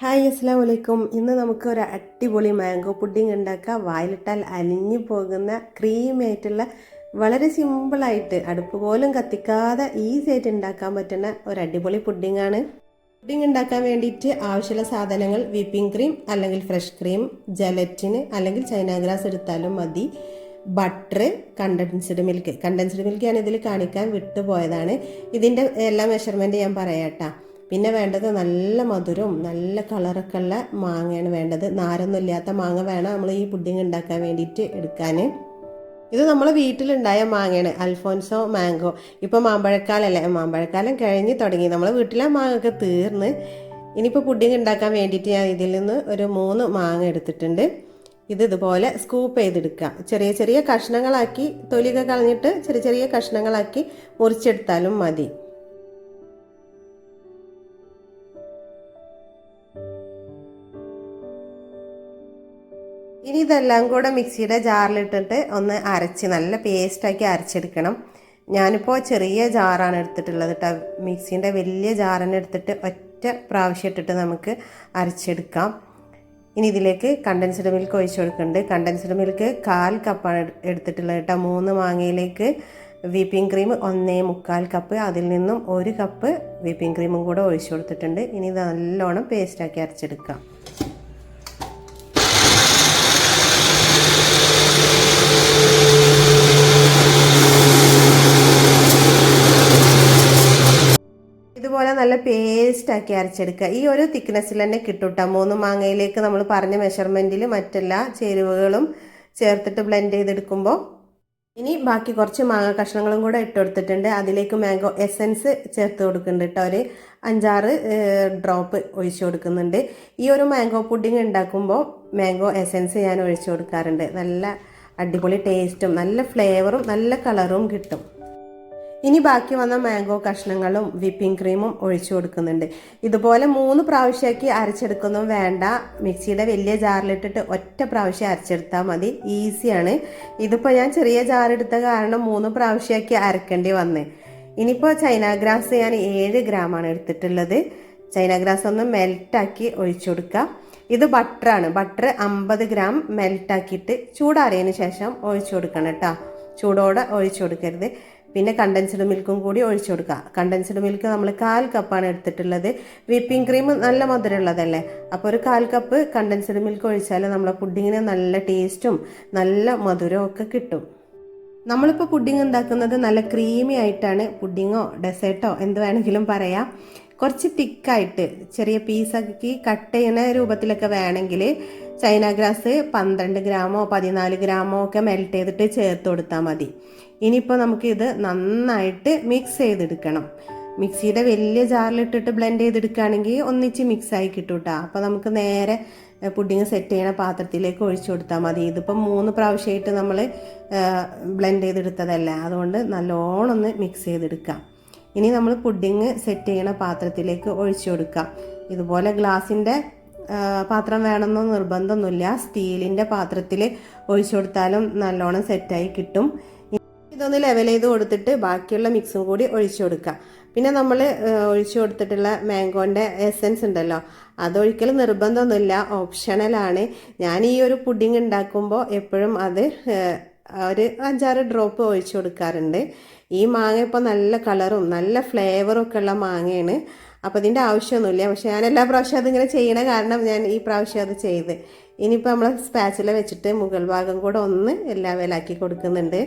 Hi അസ്സാം വലൈക്കും ഇന്ന് നമുക്ക് ഒരു അടിപൊളി മാംഗോ പുഡിംഗ് ഉണ്ടാക്കാം. വായിലിട്ടാൽ അലിഞ്ഞു പോകുന്ന ക്രീമി ആയിട്ടുള്ള വളരെ സിമ്പിളായിട്ട് അടുപ്പ് പോലും കത്തിക്കാതെ ഈസി ആയിട്ട് ഉണ്ടാക്കാൻ പറ്റുന്ന ഒരു അടിപൊളി പുഡിംഗ് ആണ്. പുഡിംഗ് ഉണ്ടാക്കാൻ വേണ്ടിയിട്ട് ആവശ്യമുള്ള സാധനങ്ങൾ വിപ്പിംഗ് ക്രീം അല്ലെങ്കിൽ ഫ്രഷ് ക്രീം ജലറ്റിന് അല്ലെങ്കിൽ ചൈന ഗ്രാസ് എടുത്താലും മതി. Butter condensed milk condensed milk ഞാൻ ഇതിൽ കാണിക്കാൻ വിട്ടുപോയതാണ്. ഇതിന്റെ എല്ലാ മെഷർമെന്റ് ഞാൻ പറയാട്ടാ പിന്നെ വേണ്ടത് നല്ല മധുരവും നല്ല കളറൊക്കെ ഉള്ള മാങ്ങയാണ് വേണ്ടത്. നാരൊന്നും ഇല്ലാത്ത മാങ്ങ വേണം നമ്മൾ ഈ പുഡിങ് ഉണ്ടാക്കാൻ വേണ്ടിയിട്ട് എടുക്കാൻ ഇത് നമ്മൾ വീട്ടിലുണ്ടായ മാങ്ങയാണ് അൽഫോൻസോ മാംഗോ. ഇപ്പോൾ മാമ്പഴക്കാലല്ലേ മാമ്പഴക്കാലം കഴിഞ്ഞ് തുടങ്ങി. നമ്മൾ വീട്ടിലെ മാങ്ങയൊക്കെ തീർന്ന് ഇനിയിപ്പോൾ പുഡിങ് ഉണ്ടാക്കാൻ വേണ്ടിയിട്ട് ഞാൻ ഇതിൽ നിന്ന് ഒരു മൂന്ന് മാങ്ങ എടുത്തിട്ടുണ്ട്. ഇത് ഇതുപോലെ സ്കൂപ്പ് ചെയ്തെടുക്കുക. ചെറിയ ചെറിയ കഷ്ണങ്ങളാക്കി തൊലിയൊക്കെ കളഞ്ഞിട്ട് ചെറിയ ചെറിയ കഷ്ണങ്ങളാക്കി മുറിച്ചെടുത്താലും മതി. ഇതെല്ലാം കൂടെ മിക്സിയുടെ ജാറിലിട്ടിട്ട് ഒന്ന് അരച്ച് നല്ല പേസ്റ്റാക്കി അരച്ചെടുക്കണം. ഞാനിപ്പോൾ ചെറിയ ജാറാണ് എടുത്തിട്ടുള്ളത് കേട്ടോ മിക്സീന്റെ വലിയ ജാറിനെ എടുത്തിട്ട് ഒറ്റ പ്രാവശ്യം ഇട്ടിട്ട് നമുക്ക് അരച്ചെടുക്കാം. ഇനി ഇതിലേക്ക് കണ്ടൻസ്ഡ് മിൽക്ക് ഒഴിച്ചു കൊടുക്കുന്നുണ്ട്. കണ്ടൻസ്ഡ് മിൽക്ക് കാൽ കപ്പാണ് എടുത്തിട്ടുള്ളത് കേട്ടോ മൂന്ന് മാങ്ങയിലേക്ക് വീപ്പിംഗ് ക്രീം ഒന്നേ മുക്കാൽ കപ്പ് അതിൽ നിന്നും ഒരു കപ്പ് വീപ്പിംഗ് ക്രീമും കൂടെ ഒഴിച്ചു കൊടുത്തിട്ടുണ്ട്. ഇനി ഇത് നല്ലോണം പേസ്റ്റാക്കി അരച്ചെടുക്കാം. ഇതുപോലെ നല്ല പേസ്റ്റാക്കി അരച്ചെടുക്കുക. ഈ ഒരു തിക്നെസ്സിൽ തന്നെ കിട്ടും മൂന്ന് മാങ്ങയിലേക്ക് നമ്മൾ പറഞ്ഞ മെഷർമെന്റിൽ മറ്റെല്ലാ ചേരുവകളും ചേർത്തിട്ട് ബ്ലെൻഡ് ചെയ്തെടുക്കുമ്പോൾ ഇനി ബാക്കി കുറച്ച് മാങ്ങ കഷ്ണങ്ങളും കൂടെ ഇട്ട് കൊടുത്തിട്ടുണ്ട്. അതിലേക്ക് മാംഗോ എസൻസ് ചേർത്ത് കൊടുക്കുന്നുണ്ട് കേട്ടോ. ഒരു അഞ്ചാറ് ഡ്രോപ്പ് ഒഴിച്ചു കൊടുക്കുന്നുണ്ട്. ഈ ഒരു മാംഗോ പുഡിങ് ഉണ്ടാക്കുമ്പോൾ മാംഗോ എസൻസ് ഞാൻ ഒഴിച്ചു കൊടുക്കാറുണ്ട്. നല്ല അടിപൊളി ടേസ്റ്റും നല്ല ഫ്ലേവറും നല്ല കളറും കിട്ടും. ഇനി ബാക്കി വന്ന മാംഗോ കഷ്ണങ്ങളും വിപ്പിംഗ് ക്രീമും ഒഴിച്ചു കൊടുക്കുന്നുണ്ട്. ഇതുപോലെ മൂന്ന് പ്രാവശ്യമാക്കി അരച്ചെടുക്കൊന്നും. വേണ്ട. മിക്സിയുടെ വലിയ ജാറിലിട്ടിട്ട് ഒറ്റ പ്രാവശ്യം അരച്ചെടുത്താൽ മതി. ഈസിയാണ്. ഇതിപ്പോൾ ഞാൻ ചെറിയ ജാറെടുത്ത കാരണം മൂന്ന് പ്രാവശ്യമാക്കി അരക്കേണ്ടി വന്നേ. ഇനിയിപ്പോൾ ചൈന ഗ്രാസ് ഞാൻ ഏഴ് ഗ്രാമാണ് എടുത്തിട്ടുള്ളത്. ചൈന ഗ്രാസ് ഒന്ന് മെൽറ്റാക്കി ഒഴിച്ചു കൊടുക്കുക ഇത് ബട്ടറാണ്. ബട്ടർ അമ്പത് ഗ്രാം മെൽറ്റാക്കിയിട്ട് ചൂടാറിയതിന് ശേഷം ഒഴിച്ചു കൊടുക്കണം കേട്ടോ. ചൂടോടെ ഒഴിച്ചു കൊടുക്കരുത്. പിന്നെ കണ്ടൻസ്ഡ് മിൽക്കും കൂടി ഒഴിച്ചു കൊടുക്കുക കണ്ടൻസ്ഡ് മിൽക്ക് നമ്മൾ കാൽ കപ്പാണ് എടുത്തിട്ടുള്ളത്. വിപ്പിംഗ് ക്രീം നല്ല മധുരമുള്ളതല്ലേ? അപ്പോൾ ഒരു കാൽ കപ്പ് കണ്ടൻസ്ഡ് മിൽക്ക് ഒഴിച്ചാൽ നമ്മളെ പുഡിങ്ങിന് നല്ല ടേസ്റ്റും നല്ല മധുരവും ഒക്കെ കിട്ടും. നമ്മളിപ്പോൾ പുഡിങ് ഉണ്ടാക്കുന്നത് നല്ല ക്രീമി ആയിട്ടാണ്. പുഡിങ്ങോ ഡെസേർട്ടോ എന്ത് വേണമെങ്കിലും പറയാം. കുറച്ച് തിക്കായിട്ട് ചെറിയ പീസാക്കി കട്ട് ചെയ്യുന്ന രൂപത്തിലൊക്കെ വേണമെങ്കിൽ ചൈന ഗ്രാസ് പന്ത്രണ്ട് ഗ്രാമോ പതിനാല് ഗ്രാമോ ഒക്കെ മെൽറ്റ് ചെയ്തിട്ട് ചേർത്ത് കൊടുത്താൽ മതി. ഇനിയിപ്പോൾ നമുക്കിത് നന്നായിട്ട് മിക്സ് ചെയ്തെടുക്കണം. മിക്സിയുടെ വലിയ ജാറിലിട്ടിട്ട് ബ്ലെൻഡ് ചെയ്തെടുക്കുകയാണെങ്കിൽ ഒന്നിച്ച് മിക്സായി കിട്ടും കേട്ടോ അപ്പോൾ നമുക്ക് നേരെ പുഡിങ് സെറ്റ് ചെയ്യണ പാത്രത്തിലേക്ക് ഒഴിച്ചു കൊടുത്താൽ മതി. ഇതിപ്പം മൂന്ന് പ്രാവശ്യമായിട്ട് നമ്മൾ ബ്ലെൻഡ് ചെയ്തെടുത്തതല്ല. അതുകൊണ്ട് നല്ലോണം ഒന്ന് മിക്സ് ചെയ്തെടുക്കാം. ഇനി നമ്മൾ പുഡിങ് സെറ്റ് ചെയ്യണ പാത്രത്തിലേക്ക് ഒഴിച്ചു കൊടുക്കാം. ഇതുപോലെ ഗ്ലാസിന്റെ പാത്രം വേണമെന്ന് നിർബന്ധമൊന്നുമില്ല. സ്റ്റീലിന്റെ പാത്രത്തിൽ ഒഴിച്ചു കൊടുത്താലും നല്ലോണം സെറ്റായി കിട്ടും. ഇതൊന്ന് ലെവൽ ചെയ്ത് കൊടുത്തിട്ട് ബാക്കിയുള്ള മിക്സും കൂടി ഒഴിച്ചു കൊടുക്കുക. പിന്നെ നമ്മൾ ഒഴിച്ചു കൊടുത്തിട്ടുള്ള മാംഗോന്റെ എസൻസ് ഉണ്ടല്ലോ അതൊഴിക്കൽ നിർബന്ധമൊന്നുമില്ല. ഓപ്ഷണലാണ് ഞാൻ ഈ ഒരു പുഡിംഗ് ഉണ്ടാക്കുമ്പോൾ എപ്പോഴും അത് ഒരു അഞ്ചാറ് ഡ്രോപ്പ് ഒഴിച്ചു കൊടുക്കാറുണ്ട്. ഈ മാങ്ങ ഇപ്പോൾ നല്ല കളറും നല്ല ഫ്ലേവറും ഒക്കെ ഉള്ള മാങ്ങയാണ്. അപ്പോൾ ഇതിന്റെ ആവശ്യമൊന്നുമില്ല. പക്ഷേ ഞാൻ എല്ലാ പ്രാവശ്യം അതിങ്ങനെ ചെയ്യണ കാരണം ഞാൻ ഈ പ്രാവശ്യം അത് ചെയ്ത്. ഇനിയിപ്പോൾ നമ്മൾ സ്പാച്ചില വെച്ചിട്ട് മുകൾ ഭാഗം കൂടെ ഒന്ന് എല്ലാ വിലാക്കി കൊടുക്കുന്നുണ്ട്.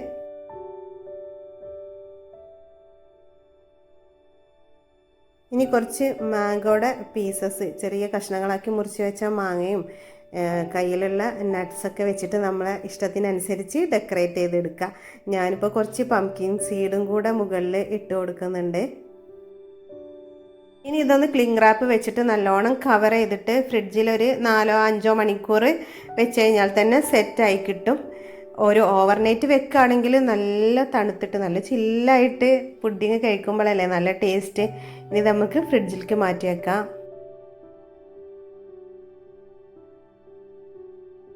ഇനി കുറച്ച് മാങ്ങയുടെ പീസസ് ചെറിയ കഷ്ണങ്ങളാക്കി മുറിച്ച് വെച്ച മാങ്ങയും കയ്യിലുള്ള നട്ട്സൊക്കെ വെച്ചിട്ട് നമ്മളെ ഇഷ്ടത്തിനനുസരിച്ച് ഡെക്കറേറ്റ് ചെയ്തെടുക്കുക ഞാനിപ്പോൾ കുറച്ച് പംകിൻ സീഡും കൂടെ മുകളിൽ ഇട്ട് കൊടുക്കുന്നുണ്ട്. ഇനി ഇതൊന്ന് ക്ലിങ് റാപ്പ് വെച്ചിട്ട് നല്ലോണം കവർ ചെയ്തിട്ട് ഫ്രിഡ്ജിൽ ഒരു നാലോ അഞ്ചോ മണിക്കൂർ വെച്ച് കഴിഞ്ഞാൽ തന്നെ സെറ്റായി കിട്ടും. ഒരു ഓവർനൈറ്റ് വെക്കുകയാണെങ്കിൽ നല്ല തണുത്തിട്ട് നല്ല ചില്ലായിട്ട് പുഡിങ് കഴിക്കുമ്പോഴല്ലേ നല്ല ടേസ്റ്റ് ഇനി നമുക്ക് ഫ്രിഡ്ജിലേക്ക് മാറ്റി വെക്കാം.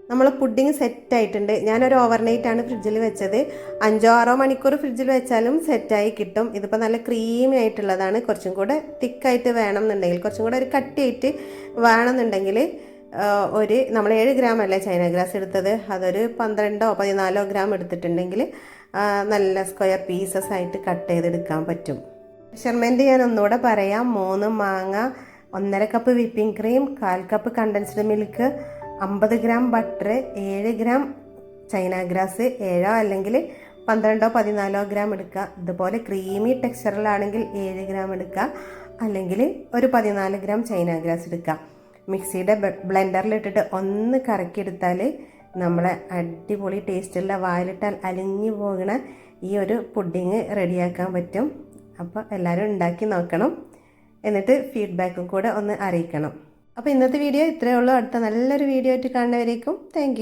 നമ്മൾ പുഡിങ് സെറ്റ് ആയിട്ടുണ്ട്. ഞാനൊരു ഓവർനൈറ്റ് ആണ് ഫ്രിഡ്ജിൽ വെച്ചത്. അഞ്ചോ ആറോ മണിക്കൂർ ഫ്രിഡ്ജിൽ വെച്ചാലും സെറ്റായി കിട്ടും. ഇതിപ്പോൾ നല്ല ക്രീമി ആയിട്ടുള്ളതാണ്. കുറച്ചും കൂടെ തിക്കായിട്ട് വേണം എന്നുണ്ടെങ്കിൽ കുറച്ചും കൂടെ ഒരു കട്ടിയായിട്ട് വേണമെന്നുണ്ടെങ്കിൽ ഒരു നമ്മൾ ഏഴ് ഗ്രാം അല്ലേ ചൈന ഗ്രാസ് എടുത്തത്? അതൊരു പന്ത്രണ്ടോ പതിനാലോ ഗ്രാം എടുത്തിട്ടുണ്ടെങ്കിൽ നല്ല സ്ക്വയർ പീസസ് ആയിട്ട് കട്ട് ചെയ്തെടുക്കാൻ പറ്റും. മെഷർമെന്റ് ഞാൻ ഒന്നുകൂടെ പറയാം. മൂന്ന് മാങ്ങ ഒന്നര കപ്പ് വിപ്പിംഗ് ക്രീം കാൽ കപ്പ് കണ്ടൻസ്ഡ് മിൽക്ക് അമ്പത് ഗ്രാം ബട്ടർ ഏഴ് ഗ്രാം ചൈന ഗ്രാസ് ഏഴോ അല്ലെങ്കിൽ പന്ത്രണ്ടോ പതിനാലോ ഗ്രാം എടുക്കുക. ഇതുപോലെ ക്രീമി ടെക്സ്ചറിലാണെങ്കിൽ ഏഴ് ഗ്രാം എടുക്കുക. അല്ലെങ്കിൽ ഒരു പതിനാല് ഗ്രാം ചൈന ഗ്രാസ് എടുക്കുക. മിക്സിയുടെ ബ്ലെൻഡറിലിട്ടിട്ട് ഒന്ന് കറക്കിയെടുത്താൽ നമ്മളെ അടിപൊളി ടേസ്റ്റുള്ള വായിലിട്ടാൽ അലിഞ്ഞു പോകുന്ന ഈ ഒരു പുഡിങ് റെഡിയാക്കാൻ പറ്റും. അപ്പോൾ എല്ലാവരും ഉണ്ടാക്കി നോക്കണം. എന്നിട്ട് ഫീഡ്ബാക്കും കൂടെ ഒന്ന് അറിയിക്കണം. അപ്പോൾ ഇന്നത്തെ വീഡിയോ ഇത്രയേ ഉള്ളൂ. അടുത്ത നല്ലൊരു വീഡിയോ ആയിട്ട് കാണുന്നവരേക്കും താങ്ക്